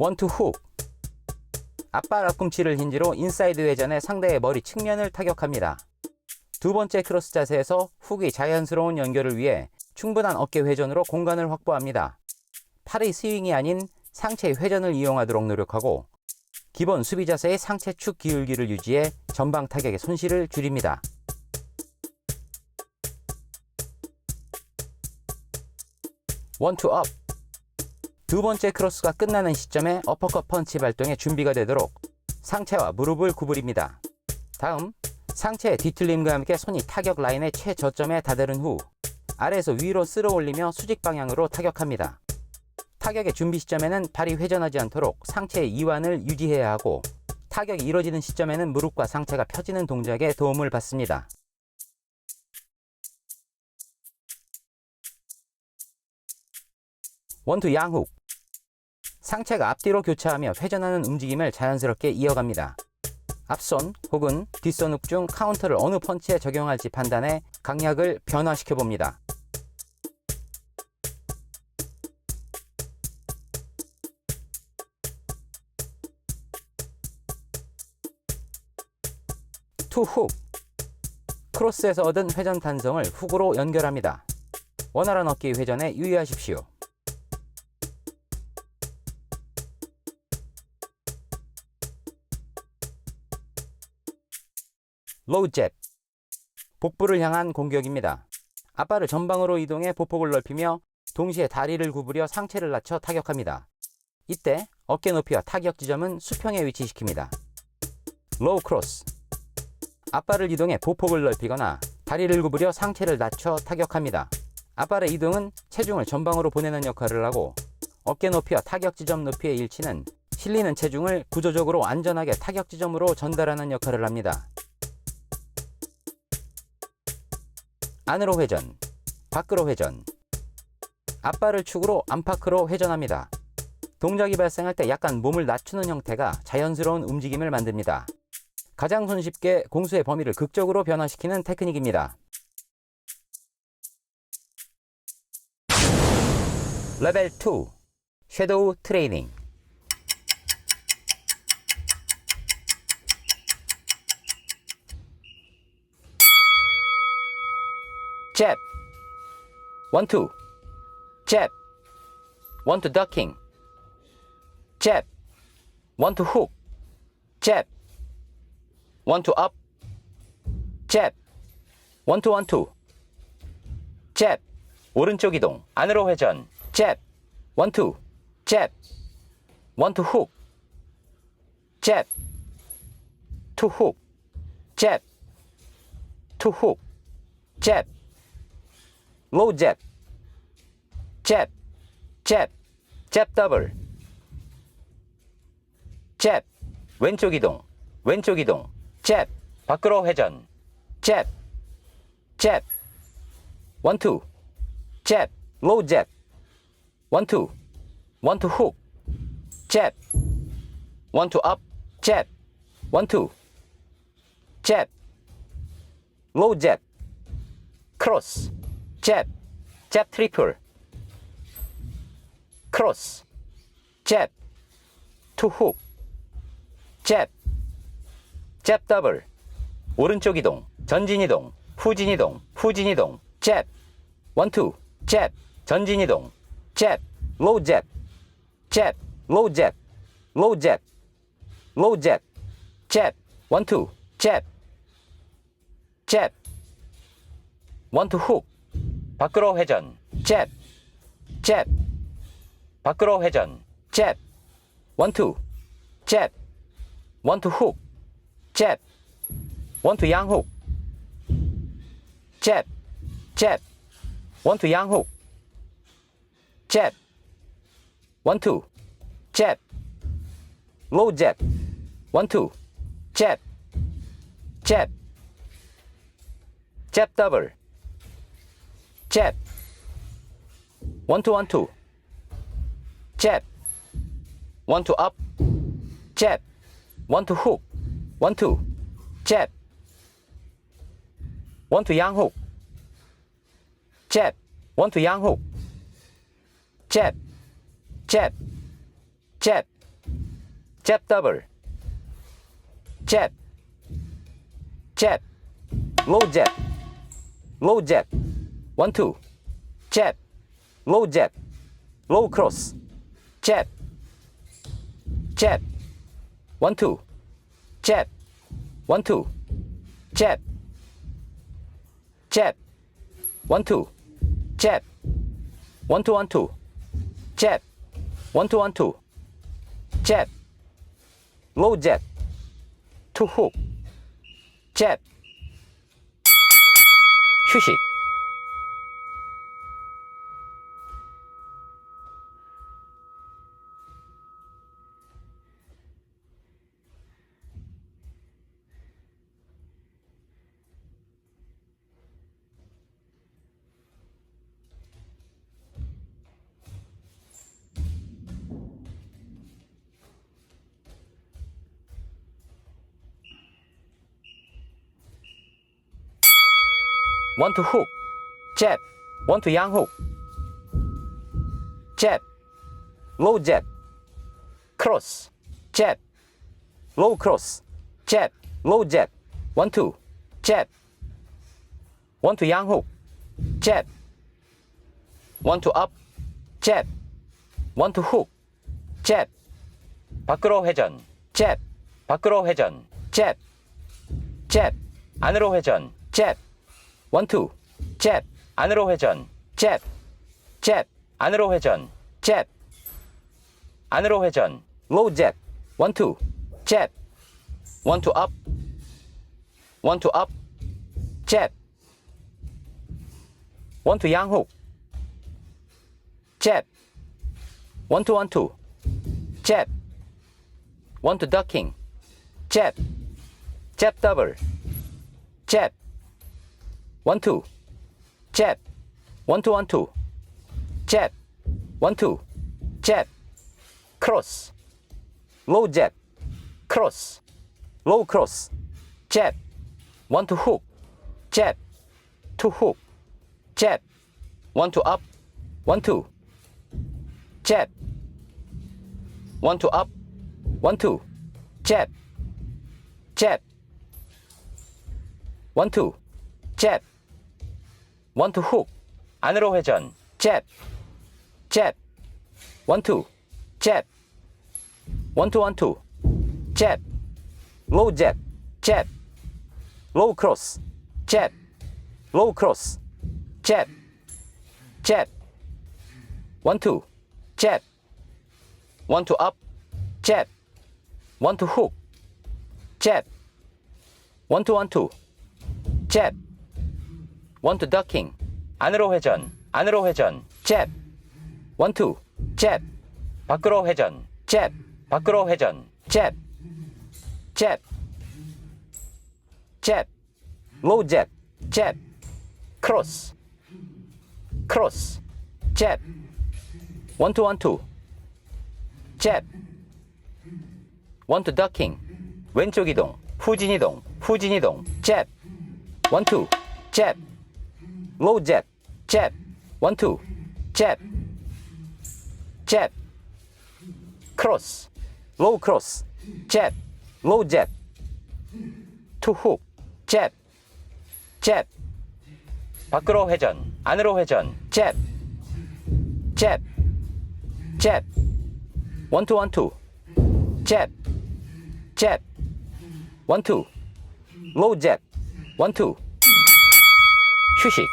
원투 훅 앞발 앞꿈치를 힌지로 인사이드 회전에 상대의 머리 측면을 타격합니다. 두 번째 크로스 자세에서 훅의 자연스러운 연결을 위해 충분한 어깨 회전으로 공간을 확보합니다. 팔의 스윙이 아닌 상체의 회전을 이용하도록 노력하고 기본 수비 자세의 상체 축 기울기를 유지해 전방 타격의 손실을 줄입니다. 원투 업 두 번째 크로스가 끝나는 시점에 어퍼컷 펀치 발동에 준비가 되도록 상체와 무릎을 구부립니다. 다음 상체의 뒤틀림과 함께 손이 타격 라인의 최저점에 다다른 후 아래에서 위로 쓸어 올리며 수직 방향으로 타격합니다. 타격의 준비 시점에는 발이 회전하지 않도록 상체의 이완을 유지해야 하고 타격이 이뤄지는 시점에는 무릎과 상체가 펴지는 동작에 도움을 받습니다. 원투 양훅 상체가 앞뒤로 교차하며 회전하는 움직임을 자연스럽게 이어갑니다. 앞손 혹은 뒷손 훅 중 카운터를 어느 펀치에 적용할지 판단해 강약을 변화시켜 봅니다. 투 훅. 크로스에서 얻은 회전 탄성을 훅으로 연결합니다. 원활한 어깨 회전에 유의하십시오. 로우 잽. 복부를 향한 공격입니다. 앞발을 전방으로 이동해 보폭을 넓히며 동시에 다리를 구부려 상체를 낮춰 타격합니다. 이때 어깨 높이와 타격 지점은 수평에 위치시킵니다. 로우 크로스. 앞발을 이동해 보폭을 넓히거나 다리를 구부려 상체를 낮춰 타격합니다. 앞발의 이동은 체중을 전방으로 보내는 역할을 하고 어깨 높이와 타격 지점 높이의 일치는 실리는 체중을 구조적으로 안전하게 타격 지점으로 전달하는 역할을 합니다. 안으로 회전, 밖으로 회전. 앞발을 축으로 안팎으로 회전합니다. 동작이 발생할 때 약간 몸을 낮추는 형태가 자연스러운 움직임을 만듭니다. 가장 손쉽게 공수의 범위를 극적으로 변화시키는 테크닉입니다. 레벨 2 섀도우 트레이닝. 잽 원투. 잽 원투 더킹. 잽 원투 훅. 잽 원투 업 잽 원투 원투 잽 오른쪽 이동. 안으로 회전. 잽 원투 잽 원투 훅 잽 투 훅 잽 투 훅 잽 로우 잽 잽 잽 잽 더블 잽 왼쪽 이동. 왼쪽 이동 잽. 밖으로 회전. 잽. 잽. 원투. 잽. 로우 잽. 원투. 원투 훅. 잽. 원투 업. 잽. 원투. 잽. 로우 잽. 크로스. 잽, 잽 트리플, 크로스, 잽, 투 훅, 잽, 잽 더블, 오른쪽 이동, 전진 이동, 후진 이동, 후진 이동, 잽, 원투, 잽, 전진 이동, 잽, 로우 잽, 잽, 로우 잽, 로우 잽, 로우 잽, 잽, 원투, 잽, 잽, 원투 훅, 밖으로 회전, 잽, 잽, 밖으로 회전, 잽, 원투, 잽, 원투 훅, jab, one to yang hook, jab, jab, one to yang hook, jab, one two, jab, low jab, one two, jab, jab, jab double, jab, one two one two, jab, one to up, jab, one to hook, one two, jab, one to yang hook, jab, one to yang hook, jab, jab, jab, jab double, jab, jab, low jab, low jab, one two, jab, low jab, low cross, jab, jab, one two, jab, one two, jab, jab, one two, jab, one two one two, jab, one two one two, jab, low jab, two hook, jab, 휴식. one to hook, jab, one to yang hook, jab, low jab, cross, jab, low cross, jab, low jab, one two, jab, one to yang hook, jab, one to up, jab, one to hook, jab, 밖으로 회전, jab, 밖으로 회전, jab, jab, 안으로 회전, jab, 원, 투, 잽, 안으로 회전, 잽, 잽, 안으로 회전, 잽, 안으로 회전, 로우 잽, 원, 투, 잽, 원, 투, 업, 원, 투, 업, 잽, 원, 투, 양훅, 잽, 원, 투, 원, 투, 잽, 원, 투, 더킹, 잽, 잽 더블, 잽, one two, jab, one two one two, jab, one two, jab, cross, low jab, cross, low cross, jab, one to hook, jab, two hook, jab, one to up, one two, jab, one to up, one two, jab, jab, one two, jab, to hook, 안으로 회전, one two, jab, low jab, jab, low cross, jab, low cross, jab, jab, one two, jab, one to up, jab, one to hook, jab, one two one two, to ducking, 안으로 회전, 안으로 회전, one two, jab, 밖으로 회전, jab, 밖으로 회전, low jab, jab, cross, cross, jab, one two one two, jab, one to ducking, 왼쪽 이동, 후진 이동, 후진 이동, jab, one two, jab, jab, cross, low cross, jab, low jab, two hook, jab, jab, 밖으로 회전, 안으로 회전, two one two, jab, jab, one two, low jab, one two, 去洗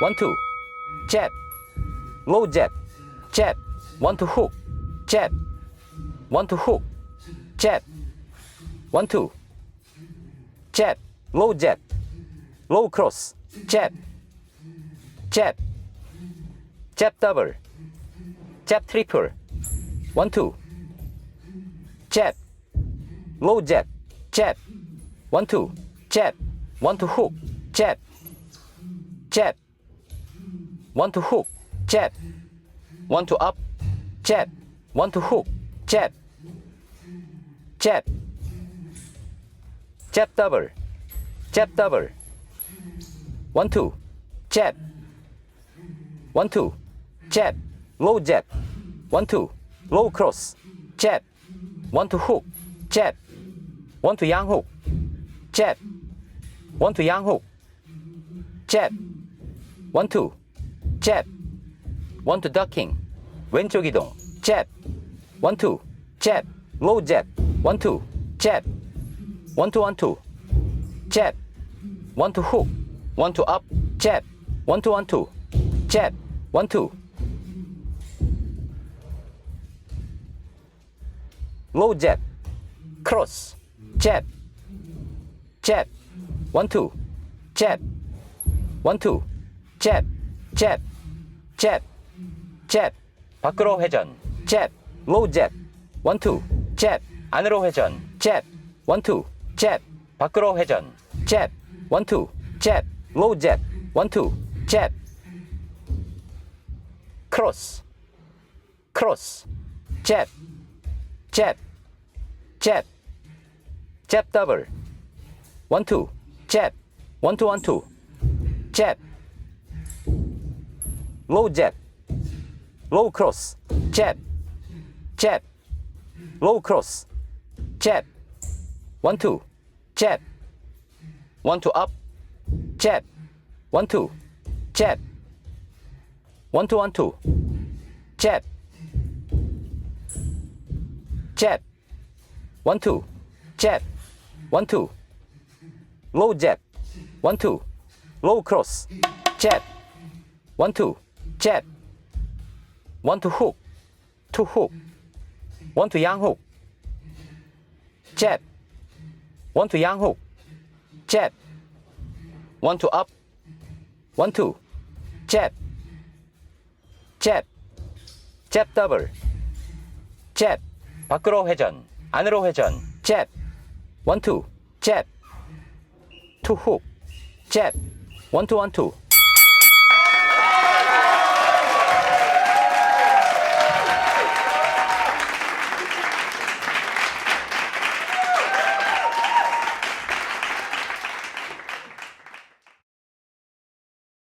One, two. Jab. Low jab. Jab. One, two, hook. Jab. One, two, hook. Jab. One, two. Jab. Low jab. Low cross. Jab. Jab. Jab double. Jab triple. One, two. Jab. Low jab. Jab. One, two. Jab. One, two, hook. Jab. Jab. One to hook, jab. One to up, jab. One to hook, jab. Jab. Jab double. Jab double. One two, jab. One two, jab. Low jab. One two, low cross, jab. One to hook, jab. One to yang hook, jab. One to yang hook, jab. One two 잽, 원투 양훅, 잽, 원투 양훅, 잽, 원투, 잽, 원투 더킹, 왼쪽 이동, 잽, 원투, 잽, 로우 잽, 원투, 잽, 원투 원투, 잽, 원투 훅, 원투 업, 잽, 원투 원투, 잽, 원투, 로우 잽, 크로스, 잽, 잽, 원투, 잽, 원투, 잽, 잽, 잽, 잽, 밖으로 회전, 잽, 로우 잽, 원투, 잽, 안으로 회전, 잽, 원투, 잽, 밖으로 회전, 잽, 원투, 잽, 로우 잽, 원투, 잽, 크로스, 크로스, 잽, 잽, 잽, 잽 더블, 원투, 잽, 원투 원투, 잽, low jab, low cross, jab, jab, low cross, jab, one two, jab, one two up, jab, one two, jab, one two one two, jab, jab, one two, jab, one two, low jab, one two, low cross, jab, one two. 잽, 원투, 훅, 투 훅, 원투 양훅, 잽, 원투 양훅, 잽, 원투 업, 원투, 잽, 잽, 잽 더블, 잽, 밖으로 회전, 안으로 회전, 잽, 원투, 잽, 투 훅, 잽, 원투 원투,